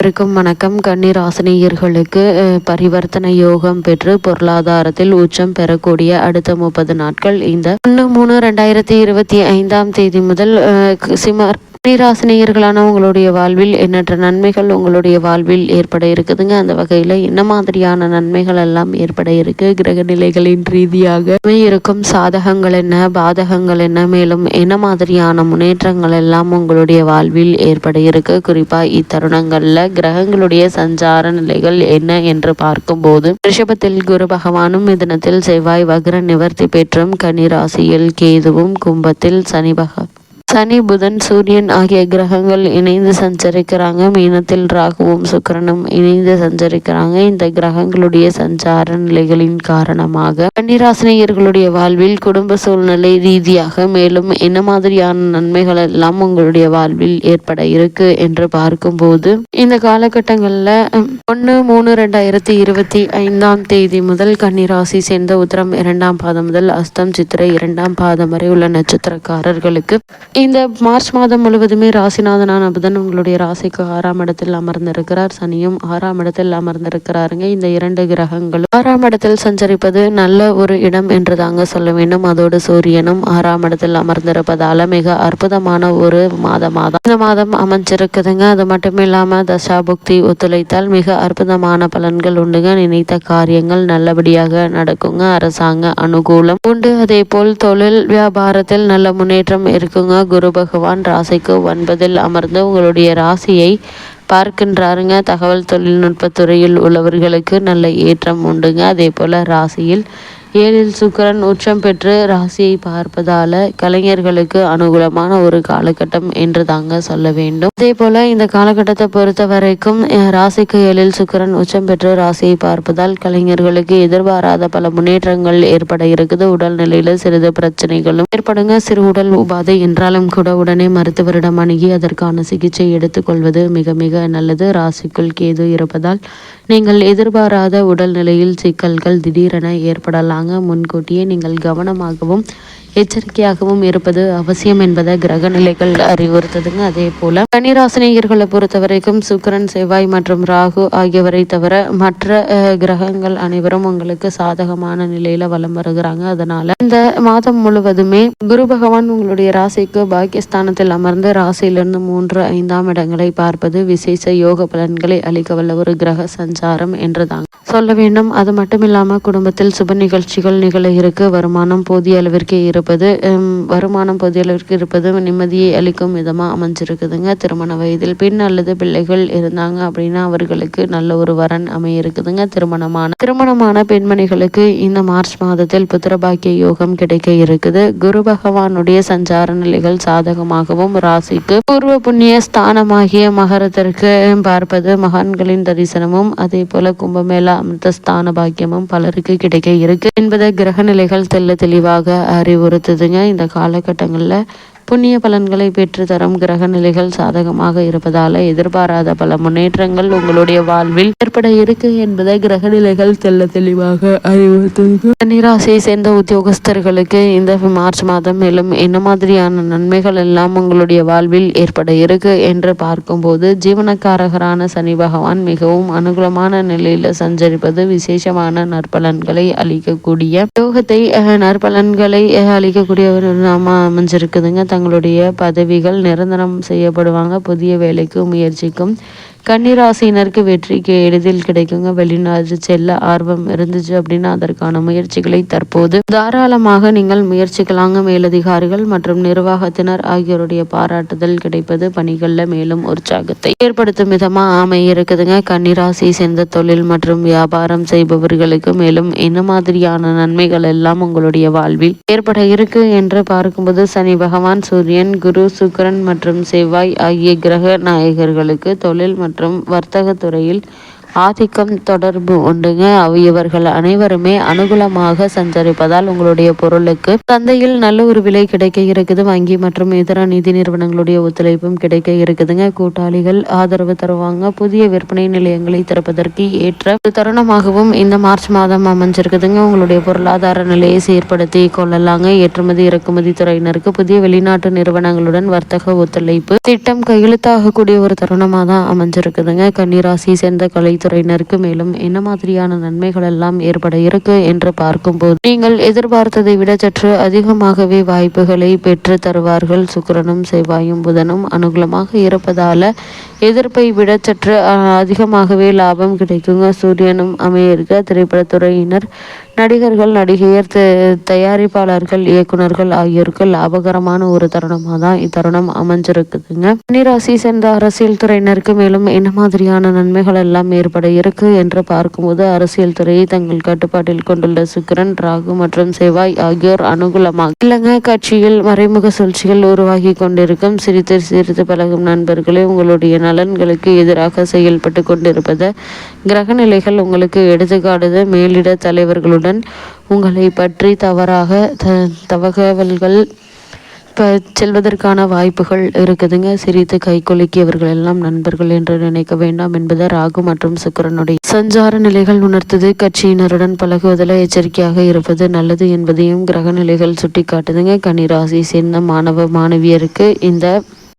இருக்கும் வணக்கம். கண்ணீர் கன்னிராசினியர்களுக்கு பரிவர்த்தனை யோகம் பெற்று பொருளாதாரத்தில் உச்சம் பெறக்கூடிய அடுத்த முப்பது நாட்கள் இந்த ஒன்று மூணு ரெண்டாயிரத்தி இருபத்தி ஐந்தாம் தேதி முதல் சிமர் உங்களுடைய வாழ்வில் எண்ணற்ற நன்மைகள் உங்களுடைய வாழ்வில் ஏற்பட இருக்குதுங்க. அந்த வகையில் என்ன மாதிரியான நன்மைகள் எல்லாம் ஏற்பட இருக்கு? கிரக நிலைகளின் ரீதியாக இருக்கும் சாதகங்கள் என்ன? பாதகங்கள் என்ன? மேலும் என்ன மாதிரியான முன்னேற்றங்கள் எல்லாம் உங்களுடைய வாழ்வில் ஏற்பட இருக்கு? குறிப்பா இத்தருணங்கள்ல கிரகங்களுடைய சஞ்சார நிலைகள் என்ன என்று பார்க்கும்போது ரிஷபத்தில் குரு பகவானும் மிதனத்தில் செவ்வாய் வக்ர நிவர்த்தி பெற்றும் கனிராசியில் கேதுவும் கும்பத்தில் சனி பக சனி புதன் சூரியன் ஆகிய கிரகங்கள் இணைந்து சஞ்சரிக்கிறாங்க. மீனத்தில் ராகுவும் சுக்கரனும் இணைந்து சஞ்சரிக்கிறாங்க. இந்த கிரகங்களுடைய சஞ்சார நிலைகளின் காரணமாக கன்னிராசினியர்களுடைய வாழ்வில் குடும்ப சூழ்நிலை ரீதியாக மேலும் என்ன மாதிரியான நன்மைகள் எல்லாம் உங்களுடைய வாழ்வில் ஏற்பட இருக்கு என்று பார்க்கும்போது இந்த காலகட்டங்களில் ஒன்று மூணு ரெண்டாயிரத்தி இருபத்தி ஐந்தாம் தேதி முதல் கன்னிராசி சேர்ந்த உத்தரம் இரண்டாம் பாதம் முதல் அஸ்தம் சித்திரை இரண்டாம் பாதம் வரை உள்ள நட்சத்திரக்காரர்களுக்கு இந்த மார்ச் மாதம் முழுவதுமே ராசிநாதனான புதன் உங்களுடைய ராசிக்கு ஆறாம் இடத்தில் அமர்ந்திருக்கிறார். சனியும் ஆறாம் இடத்தில் அமர்ந்திருக்கிறாருங்க. இந்த இரண்டு கிரகங்களும் ஆறாம் இடத்தில் சஞ்சரிப்பது நல்ல ஒரு இடம் என்று தாங்க சொல்ல வேண்டும். அதோடு சூரியனும் ஆறாம் இடத்தில் அமர்ந்திருப்பதால மிக அற்புதமான ஒரு மாதமாதான் இந்த மாதம் அமைஞ்சிருக்குதுங்க. அது மட்டும் இல்லாம ஒத்துழைத்தால் மிக அற்புதமான பலன்கள் உண்டுங்க. நினைத்த காரியங்கள் நல்லபடியாக நடக்குங்க. அரசாங்க அனுகூலம் உண்டு. அதே போல் தொழில் வியாபாரத்தில் நல்ல முன்னேற்றம் இருக்குங்க. குரு பகவான் ராசிக்கு ஒன்பதில் அமர்ந்து உங்களுடைய ராசியை பார்க்கின்றாருங்க. தகவல் தொழில்நுட்பத்துறையில் உள்ளவர்களுக்கு நல்ல ஏற்றம் உண்டுங்க. அதே போல் ராசியில் ஏழில் சுக்கரன் உச்சம் பெற்று ராசியை பார்ப்பதால கலைஞர்களுக்கு அனுகூலமான ஒரு காலகட்டம் என்று தாங்க சொல்ல வேண்டும். அதே போல இந்த காலகட்டத்தை பொறுத்த வரைக்கும் ராசிக்கு ஏழில் சுக்கரன் உச்சம் பெற்று ராசியை பார்ப்பதால் கலைஞர்களுக்கு எதிர்பாராத பல முன்னேற்றங்கள் ஏற்பட இருக்குது. உடல் நிலையில சிறிது பிரச்சனைகளும் ஏற்படுங்க. சிறு உடல் உபாதை என்றாலும் கூட உடனே மருத்துவரிடம் அணுகி அதற்கான சிகிச்சை எடுத்துக்கொள்வது மிக மிக நல்லது. ராசிக்குள் கேது இருப்பதால் நீங்கள் எதிர்பாராத உடல்நிலையில் சிக்கல்கள் திடீரென ஏற்படலாம். வாங்க முன்கூட்டியே நீங்கள் கவனமாகவும் எச்சரிக்கையாகவும் இருப்பது அவசியம் என்பதை கிரக நிலைகள் அறிவுறுத்துதுங்க. அதே போல கன்னிராசினியர்களை பொறுத்த வரைக்கும் சுக்கரன் செவ்வாய் மற்றும் ராகு ஆகியவரை தவிர மற்ற கிரகங்கள் அனைவரும் உங்களுக்கு சாதகமான நிலையில வலம் வருகிறாங்க. அதனால இந்த மாதம் முழுவதுமே குரு பகவான் உங்களுடைய ராசிக்கு பாக்கியஸ்தானத்தில் அமர்ந்து ராசியிலிருந்து மூன்று ஐந்தாம் இடங்களை பார்ப்பது விசேஷ யோக பலன்களை அளிக்க வல்ல ஒரு கிரக சஞ்சாரம் என்றுதாங்க சொல்ல வேண்டும். அது மட்டும் இல்லாம குடும்பத்தில் சுப நிகழ்ச்சிகள் நிகழ இருக்கு. வருமானம் போதிய அளவிற்கு இரு இருப்பது வருமானம் பொதியளவிற்கு இருப்பது நிம்மதியை அளிக்கும் விதமாக அமைஞ்சிருக்குதுங்க. திருமண வயதில் பெண் அல்லது பிள்ளைகள் இருந்தாங்க அப்படின்னா அவர்களுக்கு நல்ல ஒரு வரன் அமைய இருக்குதுங்க திருமணமான திருமணமான பெண்மணிகளுக்கு இந்த மார்ச் மாதத்தில் புத்திரபாக்கிய யோகம் கிடைக்க இருக்குது. குரு பகவானுடைய சஞ்சார நிலைகள் சாதகமாகவும் ராசிக்கு பூர்வ புண்ணிய ஸ்தானமாகிய மகரத்திற்கு பார்ப்பது மகான்களின் தரிசனமும் அதே போல கும்பமேளா அமிர்த ஸ்தான பாக்கியமும் பலருக்கு கிடைக்க இருக்கு. என்பதை கிரக நிலைகள் தெல்ல தெளிவாக அறிவு பொறுத்ததுங்க. இந்த காலகட்டங்களில் புண்ணிய பலன்களை பெற்று தரும் கிரக நிலைகள் சாதகமாக இருப்பதால எதிர்பாராத பல முன்னேற்றங்கள் உங்களுடைய வாழ்வில் ஏற்பட இருக்கு என்பதை கிரக நிலைகள் தெல்ல தெளிவாக அறிவுறுத்துது சேர்ந்த உத்தியோகஸ்தர்களுக்கு இந்த மார்ச் மாதம் மேலும் என்ன மாதிரியான நன்மைகள் எல்லாம் உங்களுடைய வாழ்வில் ஏற்பட இருக்கு என்று பார்க்கும்போது ஜீவனக்காரகரான சனி பகவான் மிகவும் அனுகூலமான நிலையில சஞ்சரிப்பது விசேஷமான நற்பலன்களை அளிக்கக்கூடிய. யோகத்தை நற்பலன்களை அளிக்கக்கூடிய ஒரு நாம அமைஞ்சிருக்குதுங்க தங்களுடைய பதவிகள் நிரந்தரம் செய்யப்படுவாங்க. புதிய வேலைக்கு முயற்சிக்கும். கன்னிராசினருக்கு வெற்றிக்கு எளிதில் கிடைக்குங்க. வெளிநாடு செல்ல ஆர்வம் இருந்துச்சு அப்படின்னா அதற்கான முயற்சிகளை தற்போது தாராளமாக நீங்கள் முயற்சிக்கலாங்க. மேலதிகாரிகள் மற்றும் நிர்வாகத்தினர் ஆகியோருடைய பாராட்டுதல் கிடைப்பது பணிகளில் மேலும் உற்சாகத்தை ஏற்படுத்தும் விதமா ஆமை இருக்குதுங்க. கன்னிராசி சேர்ந்த தொழில் மற்றும் வியாபாரம் செய்பவர்களுக்கு மேலும் என்ன மாதிரியான நன்மைகள் எல்லாம் உங்களுடைய வாழ்வில் ஏற்பட இருக்கு என்று பார்க்கும்போது சனி பகவான் சூரியன் குரு சுக்கரன் மற்றும் செவ்வாய் ஆகிய கிரக நாயகர்களுக்கு தொழில் மற்றும் மற்றும் வர்த்தக துறையில் ஆதிக்கம் தொடர்பு உண்டுங்க. இவர்கள் அனைவருமே அனுகூலமாக சஞ்சரிப்பதால் உங்களுடைய பொருளுக்கு சந்தையில் நல்ல ஒரு விலை கிடைக்க இருக்குது. வங்கி மற்றும் இதர நிதி நிறுவனங்களுடைய ஒத்துழைப்பும் கிடைக்க இருக்குதுங்க. கூட்டாளிகள் ஆதரவு தருவாங்க. புதிய விற்பனை நிலையங்களை திறப்பதற்கு ஏற்ற தருணமாகவும் இந்த மார்ச் மாதம் அமைஞ்சிருக்குதுங்க. உங்களுடைய பொருளாதார நிலையை சீர்படுத்தி கொள்ளலாங்க. ஏற்றுமதி இறக்குமதி துறையினருக்கு புதிய வெளிநாட்டு நிறுவனங்களுடன் வர்த்தக ஒத்துழைப்பு திட்டம் கையெழுத்தாகக்கூடிய ஒரு தருணமாக தான் அமைஞ்சிருக்குதுங்க. கன்னிராசி சேர்ந்த கலை துறையினருக்கு மேலும் என்ன மாதிரியான நன்மைகள் எல்லாம் ஏற்பட இருக்கு என்று பார்க்கும்போது நீங்கள் எதிர்பார்த்ததை விட சற்று அதிகமாகவே வாய்ப்புகளை பெற்று தருவார்கள். சுக்கரனும் செவ்வாயும் புதனும் அனுகூலமாக இருப்பதால எதிர்ப்பை விட சற்று அதிகமாகவே லாபம் கிடைக்குங்க. சூரியனும் அமைய இருக்க திரைப்படத்துறையினர் நடிகர்கள் நடிகையர் தயாரிப்பாளர்கள் இயக்குனர்கள் ஆகியோருக்கு லாபகரமான ஒரு தருணமாக தான் இத்தருணம் அமைஞ்சிருக்குதுங்க. கன்னிராசி சேர்ந்த அரசியல் துறையினருக்கு மேலும் என்ன மாதிரியான நன்மைகள் எல்லாம் ஏற்பட இருக்கு என்று பார்க்கும்போது அரசியல் துறையை தங்கள் கட்டுப்பாட்டில் கொண்டுள்ள சுக்கிரன் ராகு மற்றும் செவ்வாய் ஆகியோர் அனுகூலமாக. இல்லைங்க கட்சியில் மறைமுக சூழ்ச்சிகள் உருவாகி கொண்டிருக்கும் சிரித்து சிரித்து பழகும் நண்பர்களே உங்களுடைய நலன்களுக்கு எதிராக செயல்பட்டு கொண்டிருப்பது கிரக நிலைகள் உங்களுக்கு எடுத்துக்காடுது மேலிட தலைவர்களுடன் உங்களை பற்றி தவறாக த தகவல்கள் இப்போ செல்வதற்கான வாய்ப்புகள் இருக்குதுங்க. சிரித்து கைக்குலுக்கியவர்கள் எல்லாம் நண்பர்கள் என்று நினைக்க வேண்டாம் என்பதை ராகு மற்றும் சுக்கிரனுடைய சஞ்சார நிலைகள் உணர்த்தது. கட்சியினருடன் பழகுவதில் எச்சரிக்கையாக இருப்பது நல்லது என்பதையும் கிரக நிலைகள் சுட்டிக்காட்டுதுங்க. கன்னிராசி சேர்ந்த மாணவ மாணவியருக்கு இந்த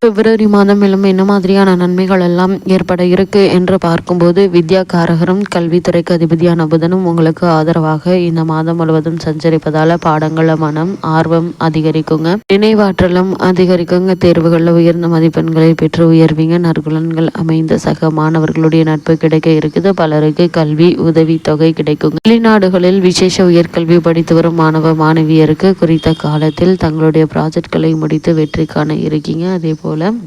பிப்ரவரி மாதம் மேலும் என்ன மாதிரியான நன்மைகள் எல்லாம் ஏற்பட இருக்கு என்று பார்க்கும்போது வித்யா காரகரும் கல்வித்துறைக்கு அதிபதியான புதனும் உங்களுக்கு ஆதரவாக இந்த மாதம் முழுவதும் சஞ்சரிப்பதால பாடங்கள மனம் ஆர்வம் அதிகரிக்குங்க. நினைவாற்றலும் அதிகரிக்குங்க. தேர்வுகளில் உயர்ந்த மதிப்பெண்களை பெற்று உயர்வீங்க. நற்குலன்கள் அமைந்த சக மாணவர்களுடைய நட்பு கிடைக்க இருக்குது. பலருக்கு கல்வி உதவி தொகை கிடைக்குங்க. வெளிநாடுகளில் விசேஷ உயர்கல்வி படித்து வரும் மாணவ மாணவியருக்கு குறித்த காலத்தில் தங்களுடைய ப்ராஜெக்ட்களை முடித்து வெற்றி காண இருக்கீங்க. அதே போல் கோலம்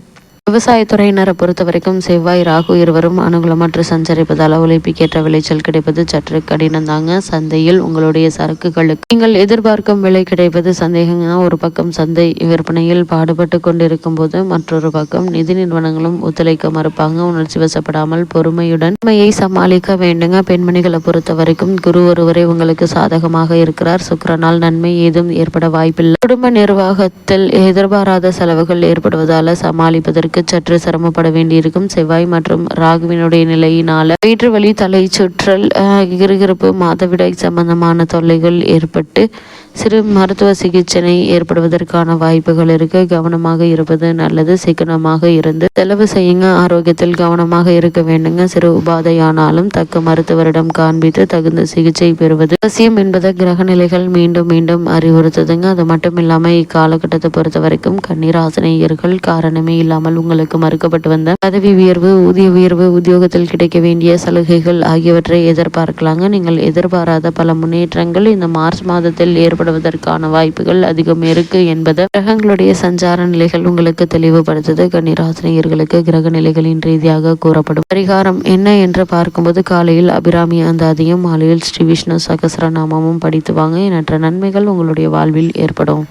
விவசாயத்துறையினரை பொறுத்த வரைக்கும் செவ்வாய் ராகு இருவரும் அனுகூலமற்று சஞ்சரிப்பதால் உழைப்புக்கேற்ற விளைச்சல் கிடைப்பது சற்று கடினம் தாங்க சந்தையில் உங்களுடைய சரக்குகளுக்கு நீங்கள் எதிர்பார்க்கும் விலை கிடைப்பது சந்தேகம்னா ஒரு பக்கம் சந்தை விற்பனையில் பாடுபட்டு கொண்டிருக்கும் போது மற்றொரு பக்கம் நிதி நிறுவனங்களும் ஒத்துழைக்க மறுப்பாங்க. உணர்ச்சி வசப்படாமல் பொறுமையுடன் உண்மையை சமாளிக்க வேண்டுங்க. பெண்மணிகளை பொறுத்த வரைக்கும் குரு ஒருவரே உங்களுக்கு சாதகமாக இருக்கிறார். சுக்கரனால் நன்மை ஏதும் ஏற்பட வாய்ப்பில்லை. குடும்ப நிர்வாகத்தில் எதிர்பாராத செலவுகள் ஏற்படுவதால் சமாளிப்பதற்கு சற்று சிரமப்பட வேண்டியிருக்கும். செவ்வாய் மற்றும் ராகுவினுடைய நிலையினால வயிற்று வலி தலை சுற்றல் கிருகிருப்பு கிறுகிறுப்பு மாதவிடாய் சம்பந்தமான தொல்லைகள் ஏற்பட்டு சிறு மருத்துவ சிகிச்சை ஏற்படுவதற்கான வாய்ப்புகள் இருக்கு. கவனமாக இருப்பது நல்லது. சிக்கனமாக இருந்து செலவு செய்யுங்க. ஆரோக்கியத்தில் கவனமாக இருக்க வேண்டுங்க. சிறு உபாதையானாலும் தக்க மருத்துவரிடம் காண்பித்து தகுந்த சிகிச்சை பெறுவது அவசியம் என்பதை கிரக நிலைகள் மீண்டும் மீண்டும் அறிவுறுத்துதுங்க. அது மட்டும் இல்லாம இக்காலகட்டத்தை பொறுத்த வரைக்கும் கண்ணீராசனையர்கள் காரணமே இல்லாமல் உங்களுக்கு மறுக்கப்பட்டு வந்த பதவி உயர்வு ஊதிய உயர்வு உத்தியோகத்தில் கிடைக்க வேண்டிய சலுகைகள் ஆகியவற்றை எதிர்பார்க்கலாங்க. நீங்கள் எதிர்பாராத பல முன்னேற்றங்கள் இந்த மார்ச் மாதத்தில் ஏற்படுவதற்கான வாய்ப்புகள் அதிகம் இருக்கு என்பதை கிரகங்களுடைய சஞ்சார நிலைகள் உங்களுக்கு தெளிவுபடுத்துது. கன்னிராசினியர்களுக்கு கிரக நிலைகளின் ரீதியாக கூறப்படும். பரிகாரம் என்ன என்று பார்க்கும்போது காலையில் அபிராமி அந்தாதியும் மாலையில் ஸ்ரீ விஷ்ணு சகசரநாமமும் படித்து வாங்க. எண்ணற்ற நன்மைகள் உங்களுடைய வாழ்வில் ஏற்படும்.